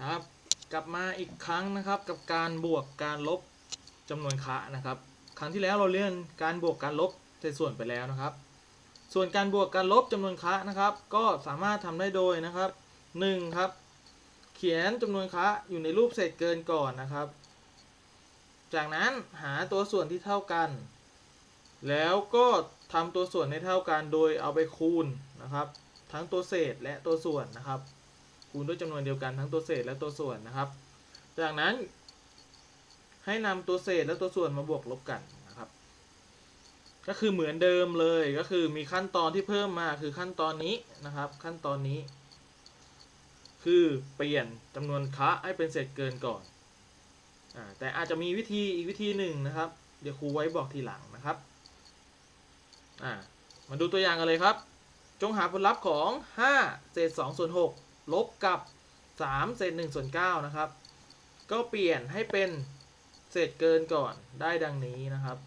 ครับ กลับมาอีกครั้งนะครับกับการบวกการลบจำนวนคะนะครับ ครั้งที่แล้วเราเรียนการบวกการลบเศษส่วนไปแล้วนะครับ ส่วนการบวกการลบจำนวนคะนะครับ ก็สามารถทำได้โดยนะครับ1ครับ เขียนจำนวนคะอยู่ในรูปเศษเกินก่อนนะครับ จากนั้นหาตัวส่วนที่เท่ากัน แล้วก็ทำตัวส่วนให้เท่ากันโดยเอาไปคูณนะครับ ทั้งตัวเศษและตัวส่วนนะครับ คูณด้วยจำนวนเดียวกันทั้งตัวเศษและตัวส่วนนะครับ จากนั้น ให้นำตัวเศษและตัวส่วนมาบวกลบกันนะครับ ก็คือเหมือนเดิมเลยก็คือมีขั้นตอนที่เพิ่มมาคือขั้นตอนนี้นะครับ ขั้นตอนนี้ คือเปลี่ยนจำนวนคะให้เป็นเศษเกินก่อนอแต่อาจจะมีวิธีอีกวิธีหนึ่งนะครับ เดี๋ยวครูไว้บอกทีหลังนะครับมาดูตัวอย่างกันเลยครับ จงหาผลลัพธ์ของ 5 เศษ2ส่วน6 ลบกับ3เศษ1ส่วน9นะครับ ก็เปลี่ยนให้เป็นเศษเกินก่อนได้ดังนี้นะครับ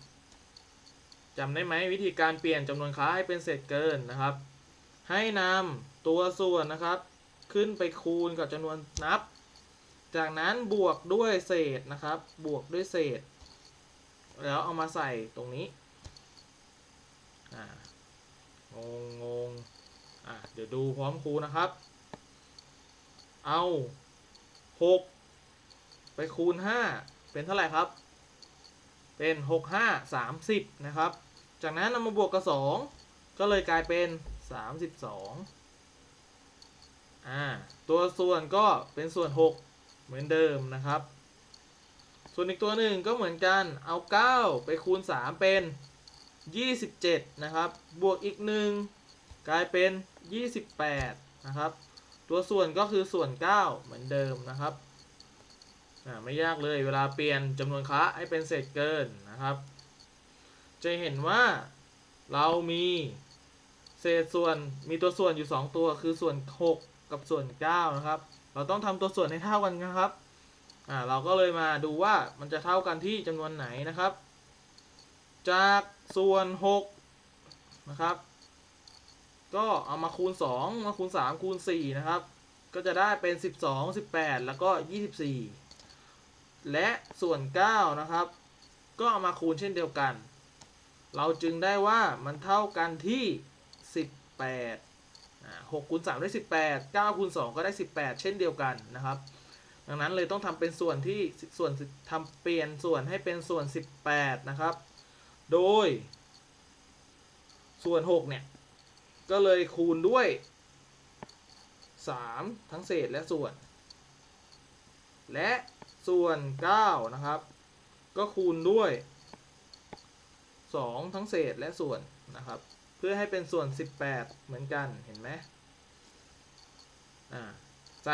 จำได้ไหมวิธีการเปลี่ยนจำนวนค้าให้เป็นเศษเกินนะครับ ให้นำตัวส่วนนะครับ ขึ้นไปคูณกับจำนวนนับ จากนั้นบวกด้วยเศษนะครับ บวกด้วยเศษ แล้วเอามาใส่ตรงนี้อ่างงงงอะเดี๋ยวดูพร้อมครูนะครับ เอา6ไปคูณ5เป็นเท่าไหร่ครับ เป็น6 5 30นะครับ จากนั้นนำมาบวกกับ2ก็เลยกลายเป็น32อ่าตัวส่วนก็เป็นส่วน6เหมือนเดิมนะครับ ส่วนอีกตัวหนึ่งก็เหมือนกันเอา9ไปคูณ3เป็น27นะครับ บวกอีก1กลายเป็น28นะครับ ตัวส่วนก็คือส่วน 9 เหมือนเดิมนะครับอ่าไม่ยากเลยเวลาเปลี่ยนจำนวนคะให้เป็นเศษเกินนะครับ จะเห็นว่าเรามีเศษส่วนมีตัวส่วนอยู่ 2 ตัวคือส่วน 6 กับส่วน 9 นะครับ เราต้องทำตัวส่วนให้เท่ากันนะครับอ่าเราก็เลยมาดูว่ามันจะเท่ากันที่จำนวนไหนนะครับ จากส่วน 6 นะครับ ก็เอามาคูณ 2 มาคูณ 3 คูณ 4 นะครับ ก็จะได้เป็น 12 18 แล้วก็ 24 และส่วน 9 นะครับ ก็เอามาคูณเช่นเดียวกัน เราจึงได้ว่ามันเท่ากันที่ 18 6คูณ3ได้ 18 9คูณ2ก็ได้ 18 เช่นเดียวกันนะครับ ดังนั้นเลยต้องทำเป็นส่วนที่ส่วนทำเปลี่ยนส่วนให้เป็นส่วน 18 นะครับ โดย ส่วน 6 เนี่ย ก็เลยคูณด้วย 3 ทั้งเศษและส่วน และส่วน 9 นะครับ ก็คูณด้วย 2 ทั้งเศษและส่วนนะครับ เพื่อให้เป็นส่วน 18 เหมือนกันเห็นไหมอ่า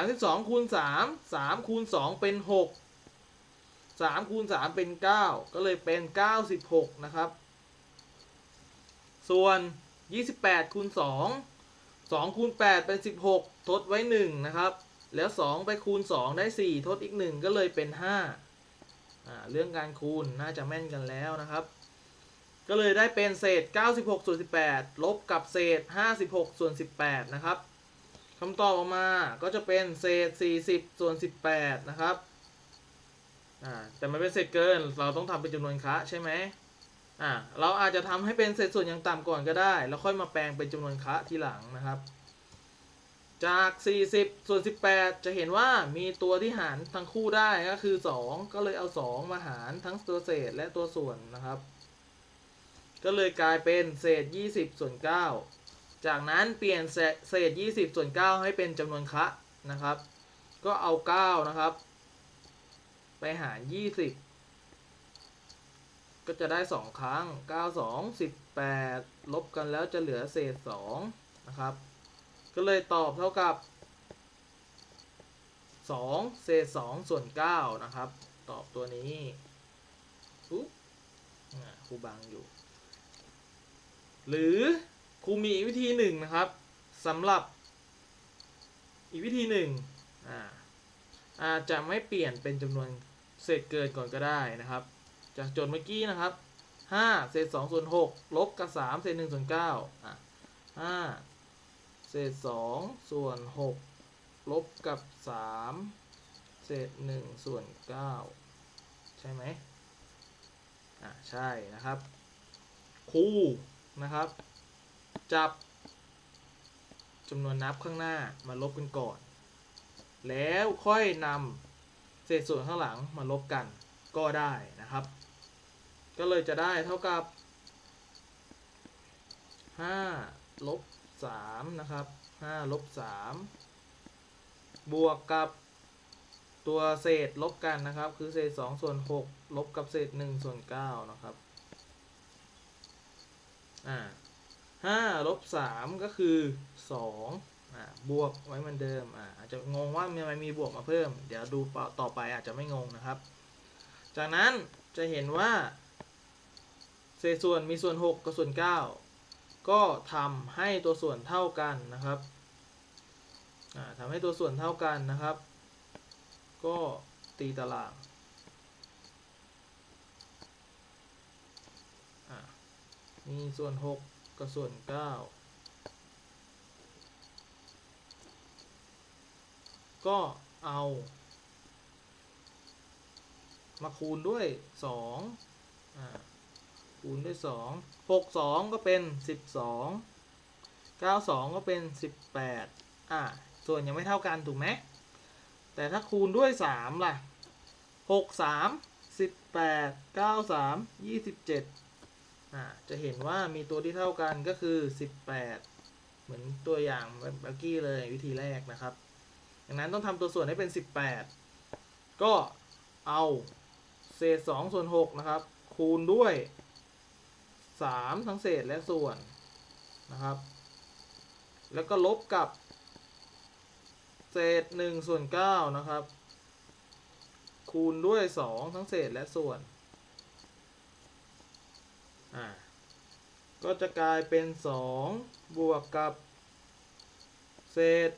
32คูณ3 3คูณ2เป็น6 3คูณ3เป็น9ก็เลยเป็น96นะครับ ส่วน 28คูณ2 2คูณ8เป็น 16 ทดไว้ 1 นะครับ แล้ว 2 ไปคูณ 2 ได้ 4 ทดอีก 1 ก็เลยเป็น 5อ่าเรื่องการคูณน่าจะแม่นกันแล้วนะครับ ก็เลยได้เป็นเศษ 96ส่วน18 ลบกับเศษ 56ส่วน18 นะครับคำตอบออกมาก็จะเป็นเศษ 40ส่วน18 นะครับอ่าแต่มันเป็นเศษเกินเราต้องทำเป็นจำนวนคะใช่ไหม อ่าเราอาจจะทำให้เป็นเศษส่วนอย่างต่ำก่อนก็ได้ แล้วค่อยมาแปลงเป็นจำนวนคะทีหลังนะครับ จาก 40 ส่วน 18 จะเห็นว่ามีตัวที่หารทั้งคู่ได้ก็คือ 2 ก็เลยเอา 2 มาหารทั้งตัวเศษและตัวส่วนนะครับ ก็เลยกลายเป็นเศษ 20 ส่วน 9 จากนั้นเปลี่ยนเศษเศษ20 ส่วน 9 ให้เป็นจำนวนคะนะครับ ก็เอา 9 นะครับ ไปหาร 20 ก็จะได้2ครั้ง 9 2 18 ลบกันแล้วจะเหลือเศษ2นะครับ ก็เลยตอบเท่ากับ 2 เศษ 2 ส่วน 9 นะครับ ตอบตัวนี้อุ๊บครูบังอยู่ หรือครูมีวิธีหนึ่งนะครับสำหรับอีกวิธีหนึ่งอ่าอาจจะไม่เปลี่ยนเป็นจำนวนเศษเกินก่อนก็ได้นะครับ จากโจทย์เมื่อกี้นะครับ5เศษ2ส่วน6ลบกับ3เศษ1ส่วน9อะ5เศษ2ส่วน6ลบกับ3เศษหนึ่งส่วนเก้าใช่ไหมอ่าใช่นะครับ คู่นะครับ จับจำนวนนับข้างหน้ามาลบกันก่อน แล้วค่อยนำเศษส่วนข้างหลังมาลบกันก็ได้นะครับ ก็เลยจะได้เท่ากับ 5 ลบ 3 นะครับ 5 ลบ 3 บวกกับตัวเศษลบกันนะครับ คือเศษ 2 ส่วน 6 ลบกับเศษ 1 ส่วน 9 นะครับ อ่า5ลบ 3 ก็คือ 2 อ่า บวกไว้เหมือนเดิม อ่า อาจจะงงว่าทำไมมีบวกมาเพิ่ม เดี๋ยวดูต่อไปอาจจะไม่งงนะครับ จากนั้นจะเห็นว่า เศษส่วนมีส่วน 6 กับส่วน 9 ก็ทำให้ตัวส่วนเท่ากันนะครับอ่าทำให้ตัวส่วนเท่ากันนะครับ ก็ตีตารางมีส่วน 6 กับส่วน 9 ก็เอา มาคูณด้วย 2อ่า คูณด้วย2 6 2ก็เป็น12 9 2ก็เป็น18อ่าส่วนยังไม่เท่ากันถูกไหมแต่ถ้าคูณด้วย3ล่ะ6 3 18 9 3 27อ่าจะเห็นว่ามีตัวที่เท่ากันก็คือ18เหมือนตัวอย่างเมื่อกี้เลยวิธีแรกนะครับดังนั้นต้องทำตัวส่วนให้เป็น 18 ก็เอาเศษ2ส่วน6นะครับ คูณด้วย 3ทั้งเศษและส่วนนะครับ แล้วก็ลบกับเศษ1ส่วน9นะครับ คูณด้วย2ทั้งเศษและส่วนอ่าก็จะกลายเป็น2บวกกับ เศษ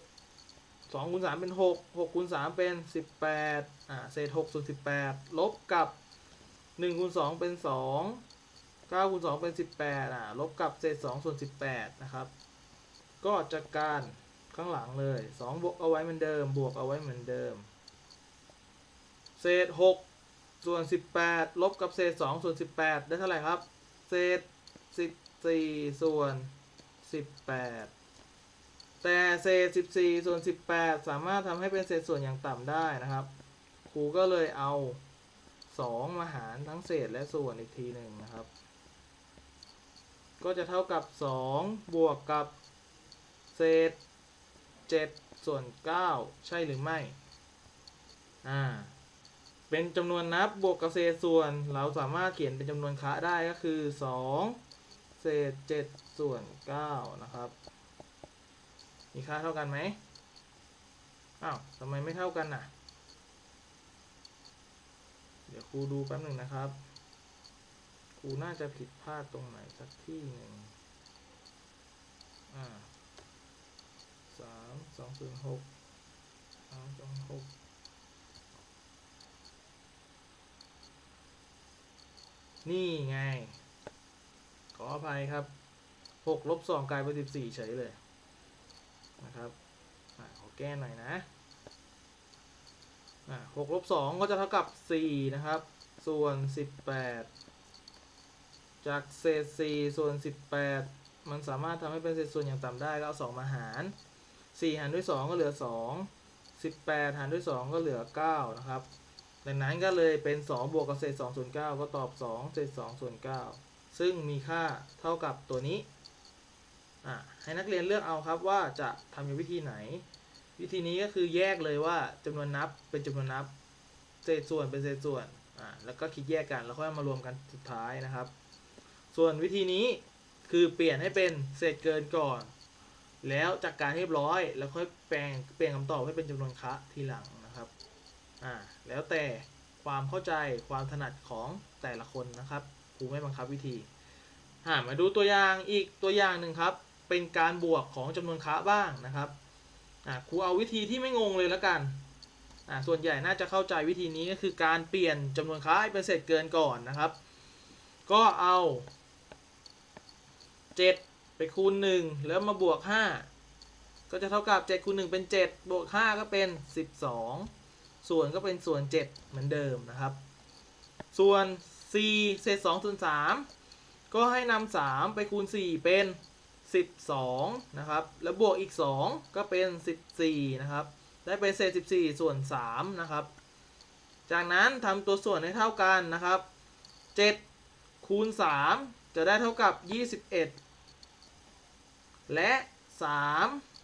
2คูณ3เป็น6 6คูณ3เป็น18อ่าเศษ6ส่วน18ลบกับ1คูณ2เป็น2 9คูณ2เป็น 18อ่าลบกับเศษ2ส่วน 18 นะครับ ก็จัดการข้างหลังเลย 2 บวกเอาไว้เหมือนเดิม บวกเอาไว้เหมือนเดิม เศษ 6 ส่วน 18 ลบกับเศษ 2 ส่วน 18 ได้เท่าไหร่ครับ เศษ 14 ส่วน 18 แต่เศษ 14 ส่วน 18 สามารถทำให้เป็นเศษส่วนอย่างต่ำได้นะครับ ครูก็เลยเอา 2 มาหารทั้งเศษและส่วนอีกทีหนึ่งนะครับ ก็จะเท่ากับ 2 บวกกับ เศษ 7 ส่วน 9 ใช่หรือไม่ อ่า เป็นจำนวนนับบวกกับเศษส่วน เราสามารถเขียนเป็นจำนวนคะได้ก็คือ 2 เศษ 7 ส่วน 9 นะครับ มีค่าเท่ากันไหมอ้าวทำไมไม่เท่ากันน่ะ เดี๋ยวครูดูแป๊บหนึ่งนะครับ ครูน่าจะผิดพลาดตรงไหนสักที่หนึ่งอ่าสามสองศูนย์หกสามสองหกนี่ไง ขออภัยครับหกลบสองกลายเป็นสิบสี่เฉยเลยนะครับอขอแก้หน่อยนะหกลบสองก็จะเท่ากับสี่นะครับ ส่วนสิบแปด จากเศษสี่ส่วนสิบแปดมันสามารถทำให้เป็นเศษส่วนอย่างต่ำได้ก็เอาสองมาหารสี่หารด้วยสองก็เหลือสองสิบแปดหารด้วยสองก็เหลือเก้านะครับ ดังนั้นก็เลยเป็นสองบวกกับเศษสองส่วนเก้าก็ตอบสองเศษสองส่วนเก้าซึ่งมีค่าเท่ากับตัวนี้อะให้นักเรียนเลือกเอาครับว่าจะทำในวิธีไหน วิธีนี้ก็คือแยกเลยว่าจำนวนนับเป็นจำนวนนับ เศษส่วนเป็นเศษส่วนอะแล้วก็คิดแยกกันแล้วค่อยเอามารวมกันสุดท้ายนะครับ ส่วนวิธีนี้คือเปลี่ยนให้เป็นเศษเกินก่อน แล้วจากการเรียบร้อยแล้วค่อยแปลงเปลี่ยนคำตอบให้เป็นจำนวนคะทีหลังนะครับอ่าแล้วแต่ความเข้าใจความถนัดของแต่ละคนนะครับครูไม่บังคับวิธีอ่ามาดูตัวอย่างอีกตัวอย่างหนึ่งครับ เป็นการบวกของจำนวนค้าบ้างนะครับอ่าครูเอาวิธีที่ไม่งงเลยแล้วกันอ่าส่วนใหญ่น่าจะเข้าใจวิธีนี้ก็คือการเปลี่ยนจำนวนค้าให้เป็นเศษเกินก่อนนะครับ ก็เอา 7 ไปคูณ 1 แล้วมาบวก 5 ก็จะเท่ากับ 7คูณ1เป็น 7 บวก 5 ก็เป็น 12 ส่วนก็เป็นส่วน 7 เหมือนเดิมนะครับ ส่วน4เศษ2ส่วน3ก็ให้นำ3ไปคูณ 4 เป็น 12 นะครับ แล้วบวกอีก 2 ก็เป็น 14 นะครับ ได้เป็นเศษ 14 ส่วน 3 นะครับ จากนั้นทำตัวส่วนให้เท่ากันนะครับ 7 คูณ 3 จะได้เท่ากับ 21 และ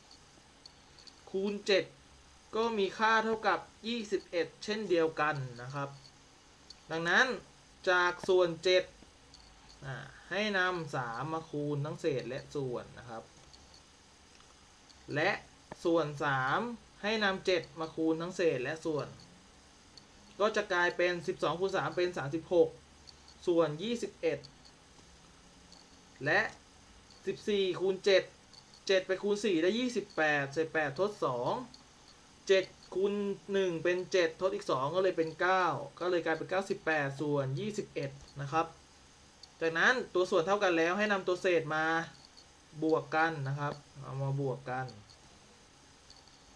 3 คูณ 7 ก็มีค่าเท่ากับ 21 เช่นเดียวกันนะครับ ดังนั้นจากส่วน 7 ให้นำ3มาคูณทั้งเศษและส่วนนะครับ และส่วน 3 ให้นำ7มาคูณทั้งเศษและส่วน ก็จะกลายเป็น 12คูณ3เป็น 36 ส่วน 21 และ 14 คูณ 7 7 ไปคูณ 4 ได้ 28เศษ8ทด 2 7 คูณ 1 เป็น 7 ทดอีก 2 ก็เลยเป็น 9 ก็เลยกลายเป็น 98 ส่วน 21 นะครับ จากนั้นตัวส่วนเท่ากันแล้วให้นำตัวเศษมาบวกกันนะครับ เอามาบวกกัน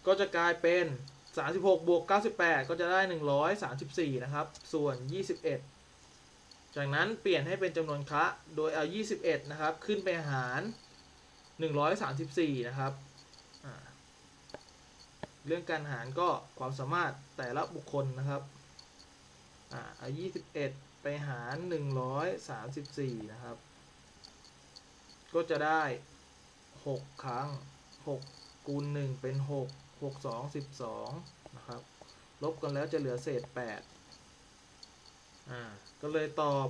ก็จะกลายเป็น 36 บวก 98 ก็จะได้ 134 นะครับ ส่วน 21 จากนั้นเปลี่ยนให้เป็นจำนวนคะ โดยเอา 21 นะครับ ขึ้นไปหาร 134 นะครับ เรื่องการหารก็ความสามารถแต่ละบุคคลนะครับเอา 21 ไปหาร 134 นะครับ ก็จะได้ 6 ครั้ง 6 คูณ 1 เป็น 6 6 2 12 นะครับ ลบกันแล้วจะเหลือเศษ 8 อ่าก็เลยตอบ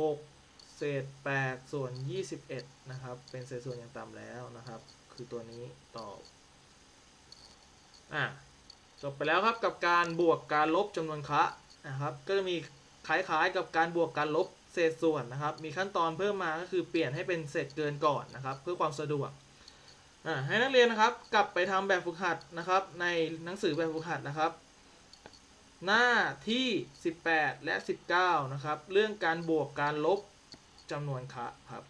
6 เศษ 8 ส่วน 21 นะครับ เป็นเศษส่วนอย่างต่ำแล้วนะครับ คือตัวนี้ตอบ อ่าจบไปแล้วครับกับการบวกการลบจำนวนคะนะครับ ก็จะมีคล้ายๆกับการบวกการลบเศษส่วนนะครับ มีขั้นตอนเพิ่มมาก็คือเปลี่ยนให้เป็นเศษเกินก่อนนะครับ เพื่อความสะดวกให้นักเรียนนะครับกลับไปทำแบบฝึกหัดนะครับ ในหนังสือแบบฝึกหัดนะครับ หน้าที่ 18 และ 19 นะครับ เรื่องการบวกการลบจำนวนคะครับ